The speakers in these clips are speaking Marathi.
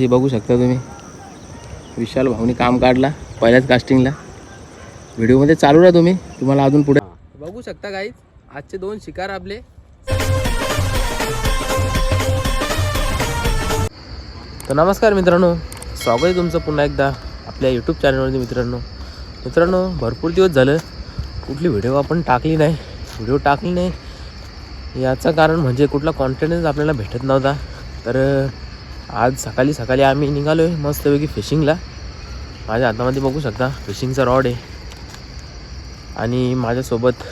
हे बघू शकता तुम्ही. विशाल भाऊनी काम काढला पहिल्याच कास्टिंगला व्हिडिओमध्ये चालू राहा तुम्ही. तुम्हाला अजून पुढे बघू शकता काही आजचे दोन शिकार आपले. तर नमस्कार मित्रांनो स्वागत आहे तुमचं पुन्हा एकदा आपल्या यूट्यूब चॅनलवरती मित्रांनो. मित्रांनो भरपूर दिवस झालं कुठली व्हिडिओ आपण टाकली नाही. व्हिडिओ टाकली नाही. याचं कारण म्हणजे कुठला कॉन्फिडन्स आपल्याला भेटत नव्हता. तर आज सकाळी सकाळी आम्ही निघालो आहे मस्तपैकी फिशिंगला माझ्या हातामध्ये बघू शकता फिशिंगचा रॉड आहे. आणि माझ्यासोबत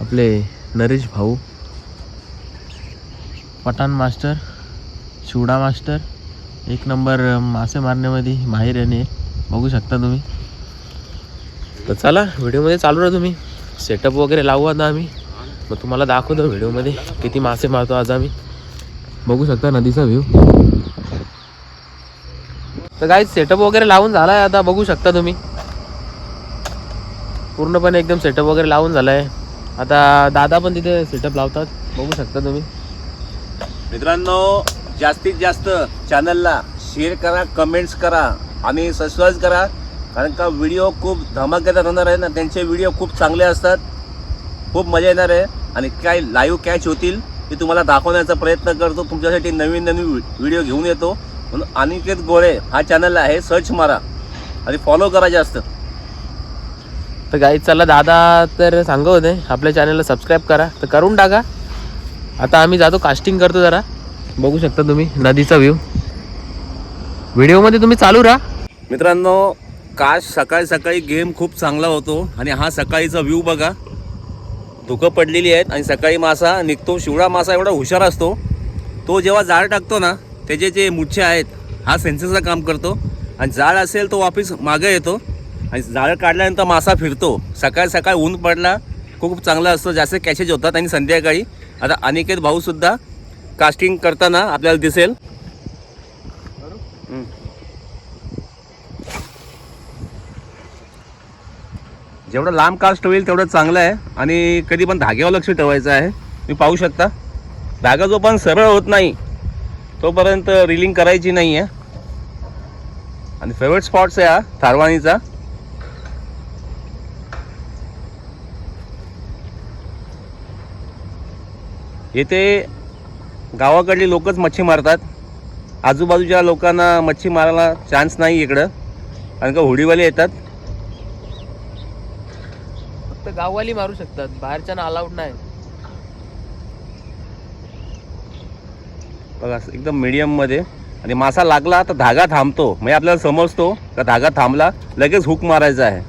आपले नरेश भाऊ पठाण मास्टर शिवडा मास्टर एक नंबर मासे मारण्यामध्ये माहीर आणि बघू शकता तुम्ही. तर चला व्हिडिओमध्ये चालू राहा तुम्ही. सेटअप वगैरे लावू आता आम्ही. मग तुम्हाला दाखवतो व्हिडिओमध्ये किती मासे मारतो आज आम्ही. बघू शकता नदीचा व्ह्यू तर काही सेटअप वगैरे लावून झाला आहे आता बघू शकता तुम्ही. पूर्णपणे एकदम सेटअप वगैरे लावून झाला आहे आता दादा पण तिथे सेटअप लावतात. बघू शकता तुम्ही. मित्रांनो जास्तीत जास्त चॅनलला शेअर करा कमेंट्स करा आणि सबस्क्राईब करा. कारण का व्हिडिओ खूप धमाकेदार होणार आहे ना त्यांचे व्हिडिओ खूप चांगले असतात. खूप मजा येणार आहे आणि काय लाईव्ह कॅच होतील ते तुम्हाला दाखवण्याचा प्रयत्न करतो. तुमच्यासाठी नवीन नवीन व्हिडिओ घेऊन येतो. म्हणून अनिकेत गोळे हा चॅनल आहे. सर्च मारा आणि फॉलो करा जास्त. तर गाई चला दादा तर सांगत होते आपल्या चॅनलला सबस्क्राईब करा. तर करून टाका. आता आम्ही जातो कास्टिंग करतो जरा. बघू शकता तुम्ही नदीचा व्ह्यू व्हिडिओमध्ये तुम्ही चालू राहा. मित्रांनो काश सकाळी सकाळी गेम खूप चांगला होतो आणि हा सकाळीचा व्ह्यू बघा. धुकं पडलेली आहेत आणि सकाळी मासा निघतो. शिवडा मासा एवढा हुशार असतो. तो जेव्हा जाळ टाकतो ना त्याचे जे मुच्छे आहेत हा सेन्सरचं काम करतो. आणि जाळ असेल तो वापस मागं येतो. आणि जाळ काढल्यानंतर मासा फिरतो. सकाळ सकाळी ऊन पडला खूप चांगला असतो. जास्त कॅशेज होतात आणि संध्याकाळी. आता अनिकेत भाऊसुद्धा कास्टिंग करताना आपल्याला दिसेल. जेवढं लांब कास्ट होईल तेवढं चांगलं आहे. आणि कधी पण धाग्यावर लक्ष ठेवायचं आहे. तुम्ही पाहू शकता. धागा जो पण सरळ होत नाही तोपर्यंत रिलिंग करायची नाही आहे आणि फेवरेट स्पॉट्स आहे हा थारवाणीचा. येथे गावाकडली लोकच मच्छी मारतात. आजूबाजूच्या लोकांना मच्छी मारायला चान्स नाही इकडं. कारण का होडीवाले येतात. फक्त गाववाली मारू शकतात. बाहेरच्या अलाउड नाही. बघा एकदम मीडियममध्ये आणि मासा लागला तर धागा थांबतो. म्हणजे आपल्याला समजतो का धागा थांबला लगेच हुक मारायचा आहे.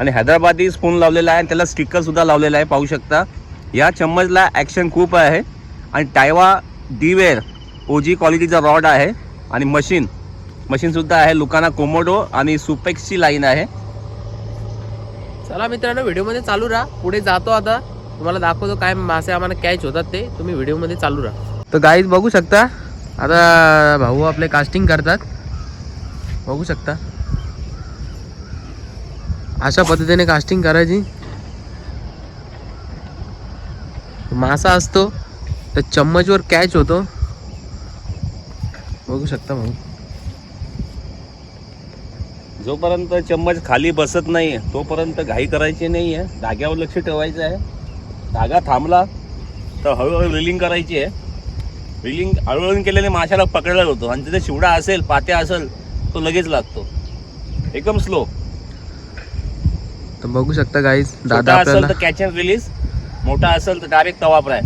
आणि हैदराबादी स्पून लावलेला आहे आणि त्याला स्टिकरसुद्धा लावलेला आहे पाहू शकता. या चम्मचला ॲक्शन खूप आहे. आणि टायवा डीवेअर ओजी क्वालिटीचा रॉड आहे. आणि मशीन मशीनसुद्धा आहे. लुकाना कोमोडो आणि सुपेक्सची लाईन आहे. चला मित्रांनो व्हिडिओमध्ये चालू राहा. पुढे जातो आता. तुम्हाला दाखवतो काय मासे आम्हाला कॅच होतात ते. तुम्ही व्हिडिओमध्ये चालू राहा. तर गाईज बघू शकता. आता भाऊ आपले कास्टिंग करतात. बघू शकता. अशा पद्धतीने कास्टिंग करायची. मासा असतो तर चम्मचवर कॅच होतो. बघू शकता भाऊ. जोपर्यंत चम्मच खाली बसत नाही तोपर्यंत घाई करायची नाही आहे धाग्यावर लक्ष ठेवायचं आहे. धागा थांबला तर हळूहळू रिलिंग करायची आहे. रिलिंग हळूहळू केल्याने माशाला पकडला होतो आणि तिथे शिवडा असेल पात्या असेल तो लगेच लागतो. एकदम स्लो तर बघू शकता गाईज दादा असेल तर कॅच अँड रिलीज मोठा असेल तर डायरेक्ट तवा फ्राय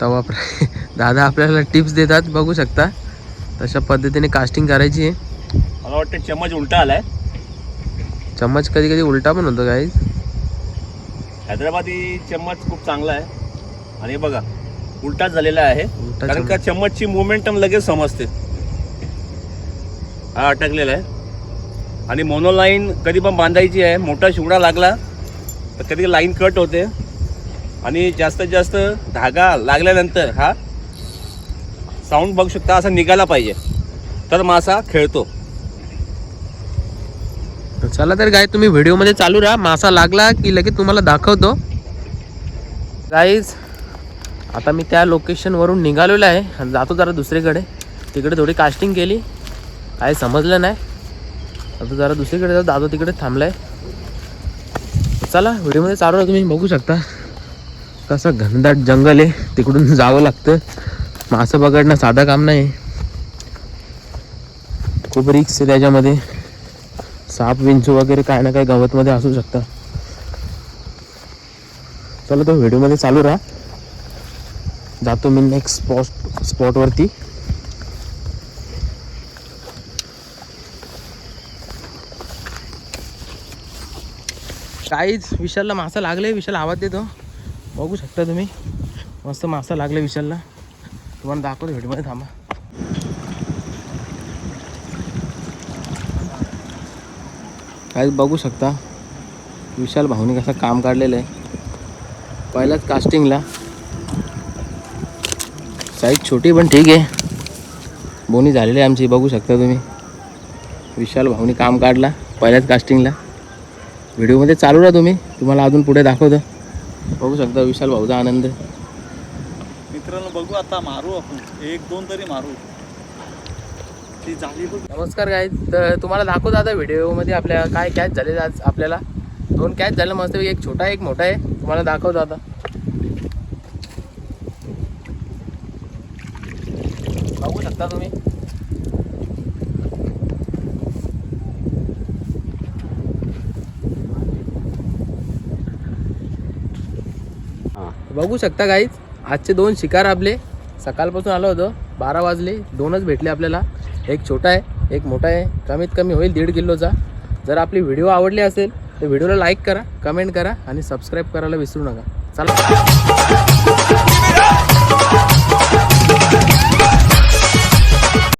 तवा फ्राय दादा आपल्याला टिप्स देतात बघू शकता. तशा पद्धतीने कास्टिंग करायची आहे. मला वाटतं चम्मच उलटा आलाय. चम्मच कधी कधी उलटा पण होतो गाईज हैदराबादी चम्मच खूप चांगला आहे. आणि हे बघा उलटाच झालेला आहे. उलटा कारण का चम्मचची मोमेंटम लगेच समजते. हा अटकलेला आहे. आणि मोनोलाईन कधी पण बांधायची आहे. मोठा शिवडा लागला तर कधी लाईन कट होते. आणि जास्तीत जास्त धागा लागल्यानंतर हा साऊंड बघू शकता असा निघाला पाहिजे. तर मासा खेळतो. चला तर गाय तुम्ही व्हिडिओमध्ये चालू राहा. मासा लागला की लगेच तुम्हाला दाखवतो. गाईज आता मी त्या लोकेशनवरून निघालेलो आहे. आणि जातो जरा दुसरीकडे. तिकडे थोडी कास्टिंग केली. काही समजलं नाही. आता जरा दुसरीकडे जाऊ. दादा तिकडे थांबलाय. चला व्हिडिओमध्ये चालू राहा. तुम्ही बघू शकता कसं घनदाट जंगल आहे. तिकडून जावं लागतं. मासं पकडणं साधं काम नाही. खूप रिक्स आहे त्याच्यामध्ये. साप विंचू वगैरे काय ना काय गवतमध्ये असू शकतं. चला तो व्हिडिओमध्ये चालू राहा. जातो मी नेक्स्ट स्पॉट स्पॉटवरती काहीच विशालला मासा लागले विशाल आवाज देतो. बघू शकता तुम्ही. मस्त मासा लागले विशालला. तुम्हाला दाखवतो व्हिडिओमध्ये थांबा. काहीच बघू शकता. विशाल भाऊनी कसं काम काढलेलं आहे. पहिल्याच कास्टिंगला साईज छोटी पण ठीक आहे. बोनी झालेली आहे आमची बघू शकता तुम्ही. विशाल भाऊनी काम काढला पहिल्याच कास्टिंगला व्हिडिओमध्ये चालू राहा तुम्ही. तुम्हाला अजून पुढे दाखवतो. बघू शकता विशाल भाऊचा आनंद. मित्रांनो बघू आता मारू आपण. एक दोन तरी मारू. ती झाली बघ. नमस्कार काय तर तुम्हाला दाखवत आता व्हिडिओमध्ये आपल्या काय कॅच झाले आज आपल्याला. दोन कॅच झाले मस्त एक छोटा आहे, एक मोठा आहे. तुम्हाला दाखवतो आता. बघू शकता तुम्ही. बघू शकता काहीच आजचे दोन शिकार आपले. सकाळपासून आलो होतो. बारा वाजले. दोनच भेटले आपल्याला. एक छोटा आहे एक मोठा आहे. कमीत कमी होईल दीड किलोचा जर आपली व्हिडिओ आवडली असेल तर व्हिडिओला लाईक करा कमेंट करा आणि सबस्क्राईब करायला विसरू नका. चला.